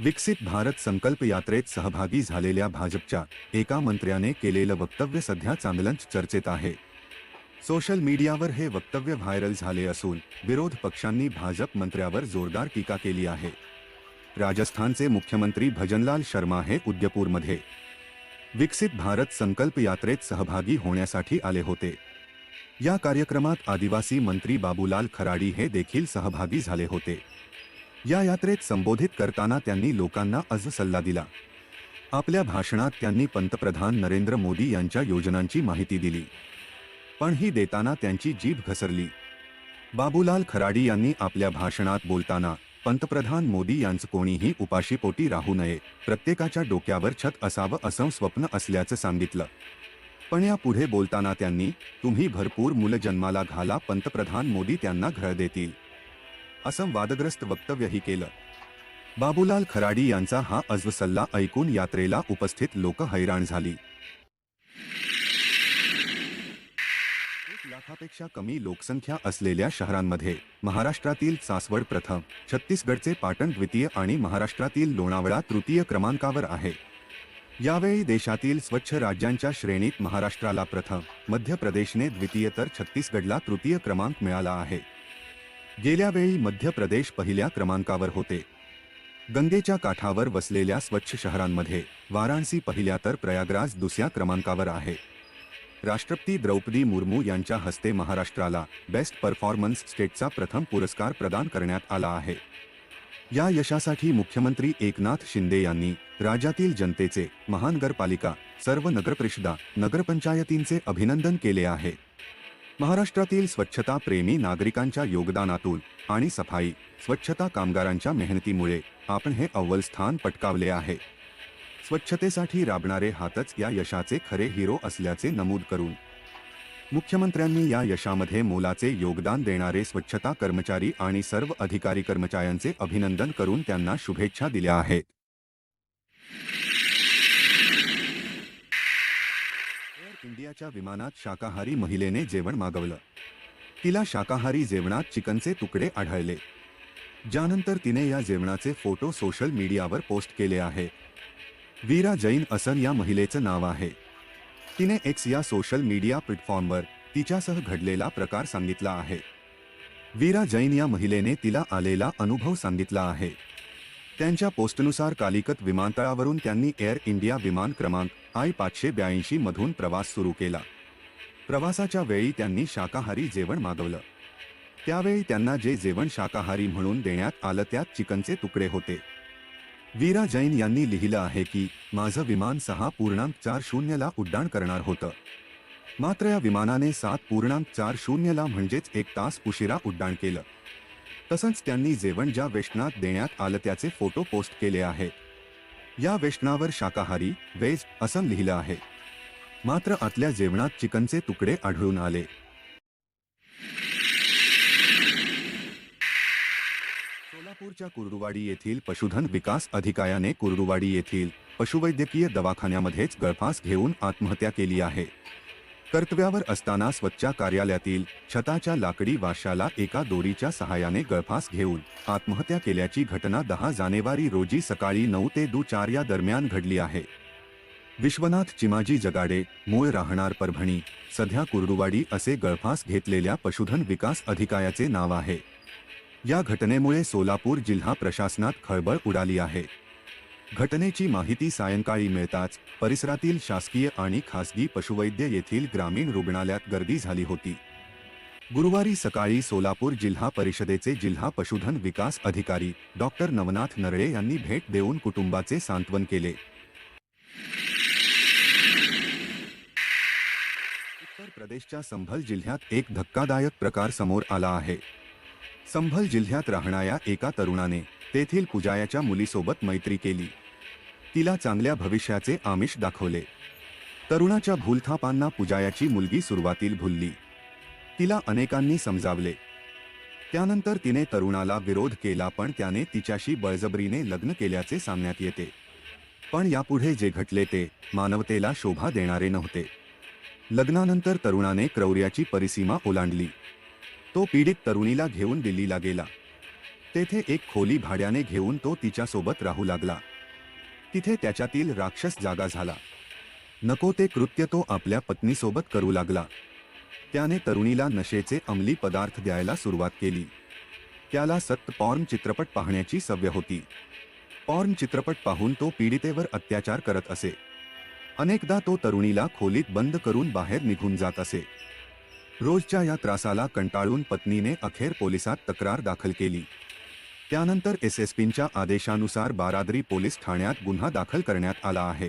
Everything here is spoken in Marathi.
विकसित भारत संकल्प यात्रेत सहभागी झालेल्या भाजपच्या एका मंत्र्याने केलेलं वक्तव्य सध्या चांगलंच चर्चेत आहे. सोशल मीडियावर हे वक्तव्य व्हायरल झाले असून विरोध पक्षांनी भाजप मंत्र्यावर जोरदार टीका केली आहे. राजस्थानचे मुख्यमंत्री भजनलाल शर्मा हे उद्यपूरमध्ये. विकसित भारत संकल्प यात्रेत सहभागी होण्यासाठी आले होते. या कार्यक्रमात आदिवासी मंत्री बाबूलाल खराडी हे देखील सहभागी झाले होते. या यात्रेत संबोधित करताना त्यांनी लोकांना अज सल्ला दिला. आपल्या भाषणात त्यांनी पंतप्रधान नरेंद्र मोदी यांच्या योजनांची माहिती दिली. पण ही देताना त्यांची जीभ घसरली. बाबूलाल खराडी यांनी आपल्या भाषणात बोलताना पंतप्रधान मोदी यांचं कोणीही उपाशीपोटी राहू नये प्रत्येकाच्या डोक्यावर छत असावं असं स्वप्न असल्याचं सांगितलं. पण या पुढे बोलताना त्यांनी तुम्ही भरपूर मुलं जन्माला घाला पंतप्रधान मोदी त्यांना घळ देतील. असं वादग्रस्त वक्तव्यही केलं. बाबूलाल खराडी यांचा हा अजब सल्ला ऐकून यात्रेला उपस्थित लोक हैराण झाली. एक लाखापेक्षा कमी लोकसंख्या असलेल्या शहरांमध्ये महाराष्ट्रातील सासवड प्रथम छत्तीसगडचे पाटण द्वितीय आणि महाराष्ट्रातील लोणावळा तृतीय क्रमांकावर आहे. यावेळी देशातील स्वच्छ राज्यांच्या श्रेणीत महाराष्ट्राला प्रथम मध्य प्रदेशने द्वितीय तर छत्तीसगडला तृतीय क्रमांक मिळाला आहे. गेल्या वेळी मध्य प्रदेश पहिल्या क्रमांकावर होते. गंगेच्या काठावर वसलेल्या स्वच्छ शहरांमध्ये वाराणसी पहिल्या तर प्रयागराज दुसऱ्या क्रमांकावर आहे. राष्ट्रपती द्रौपदी मुर्मू यांच्या हस्ते महाराष्ट्राला बेस्ट परफॉर्मन्स स्टेटचा प्रथम पुरस्कार प्रदान करण्यात आला आहे. या यशासाठी मुख्यमंत्री एकनाथ शिंदे यांनी राज्यातील जनतेचे महानगरपालिका सर्व नगरपरिषदा नगरपंचायतींचे अभिनंदन केले आहे. महाराष्ट्रातील स्वच्छता प्रेमी नागरिकांच्या योगदानातून आणि सफाई स्वच्छता कामगारांच्या मेहनतीमुळे आपण हे अव्वल स्थान पटकावले आहे. स्वच्छतेसाठी राबणारे हातच या यशाचे खरे हिरो असल्याचे नमूद करून. मुख्यमंत्र्यांनी या यशामध्ये मोलाचे योगदान देणारे स्वच्छता कर्मचारी आणि सर्व अधिकारी कर्मचाऱ्यांचे अभिनंदन करून त्यांना शुभेच्छा दिल्या आहेत एअर इंडियाच्या विमानात शाकाहारी महिलेने जेवण मागवलं. तिला शाकाहारी जेवणात चिकनचे तुकडे आढळले. ज्यानंतर तिने या जेवणाचे फोटो सोशल मीडियावर पोस्ट केले आहे. वीरा जैन असन या महिलेचं नाव आहे. तिने एक्स या सोशल मीडिया प्लॅटफॉर्मवर तिच्यासह घडलेला प्रकार सांगितला आहे. वीरा जैन या महिलेने तिला आलेला अनुभव सांगितला आहे. त्यांच्या पोस्टनुसार कालिकत विमानतळावरून त्यांनी एअर इंडिया विमान क्रमांक आय पाचशे ब्याऐंशी मधून प्रवास सुरू केला. प्रवासाच्या वेळी त्यांनी शाकाहारी जेवण मागवलं. त्यावेळी त्यांना जे जेवण शाकाहारी म्हणून देण्यात आलं त्यात चिकनचे तुकडे होते. वीरा जैन यांनी लिहिलं आहे की माझं विमान सहा पूर्णांक चार शून्यला उड्डाण करणार होतं. मात्र या विमानाने सात पूर्णांक चार शून्यला म्हणजेच एक तास उशिरा उड्डाण केलं. तसंच त्यांनी जेवण ज्या वेष्टनात देण्यात आलं त्याचे फोटो पोस्ट केले आहेत या वेष्टनावर शाकाहारी वेज असं लिहिलं आहे. मात्र आतल्या जेवणात चिकनचे तुकडे आढळून आले. सोलापूरच्या कुर्डुवाडी येथील पशुधन विकास अधिकाऱ्याने कुर्डुवाडी येथील पशुवैद्यकीय दवाखान्यामध्येच गळफास घेऊन आत्महत्या केली आहे. कर्तव्यावर असताना स्वच्छ कार्यालयातील छताच्या लाकडी वाशाला एका दोरीच्या सहाय्याने गळफास घेऊन आत्महत्या केल्याची घटना दहा जानेवारी रोजी सकाळी नऊ ते दुचार या दरम्यान घडली आहे. विश्वनाथ चिमाजी जगाडे मूळ राहणार परभणी सध्या कुर्डुवाडी असे गळफास घेतलेल्या पशुधन विकास अधिकाऱ्याचे नाव आहे. या घटनेमुळे सोलापूर जिल्हा प्रशासनात खळबळ उडाली आहे. घटनेची माहिती सायंकाळी मिळताच परिसरातील शासकीय आणि खासगी पशुवैद्य येथील ग्रामीण रुग्णालयात गर्दी झाली होती. गुरुवारी सकाळी सोलापूर जिल्हा परिषदेचे जिल्हा पशुधन विकास अधिकारी डॉक्टर नवनाथ नरळे यांनी भेट देऊन कुटुंबाचे सांत्वन केले. उत्तर प्रदेशच्या संभल जिल्ह्यात एक धक्कादायक प्रकार समोर आला आहे. संभल जिल्ह्यात राहणाऱ्या एका तरुणाने तेथील पुजायाच्या मुलीसोबत मैत्री केली. तिला चांगल्या भविष्याचे आमिष दाखवले. तरुणाच्या भूलथापांना पुजायाची मुलगी सुरुवातील भुलली. तिला अनेकांनी समजावले. त्यानंतर तिने तरुणाला विरोध केला पण त्याने तिच्याशी बळजबरीने लग्न केल्याचे सांगण्यात येते. पण यापुढे जे घटले ते मानवतेला शोभा देणारे नव्हते. लग्नानंतर तरुणाने क्रौर्याची परिसीमा ओलांडली. तो पीडित तरुणीला घेऊन दिल्लीला गेला. तेथे एक खोली भाड्याने घेऊन तो तिच्यासोबत राहू लागला. तिथे त्याच्यातील राक्षस जागा झाला. नको ते कृत्य तो आपल्या पत्नीसोबत करू लागला. त्याने तरुणीला नशेचे अंमली पदार्थ द्यायला सुरुवात केली. त्याला सत पॉर्न चित्रपट पाहण्याची सवय होती. पॉर्न चित्रपट पाहून तो पीडितेवर अत्याचार करत असे. अनेकदा तो तरुणीला खोलीत बंद करून बाहेर निघून जात असे. रोजच्या या त्रासाला कंटाळून पत्नीने अखेर पोलिसात तक्रार दाखल केली. त्यानंतर एसएसपींच्या आदेशानुसार बारादरी पोलीस ठाण्यात गुन्हा दाखल करण्यात आला आहे.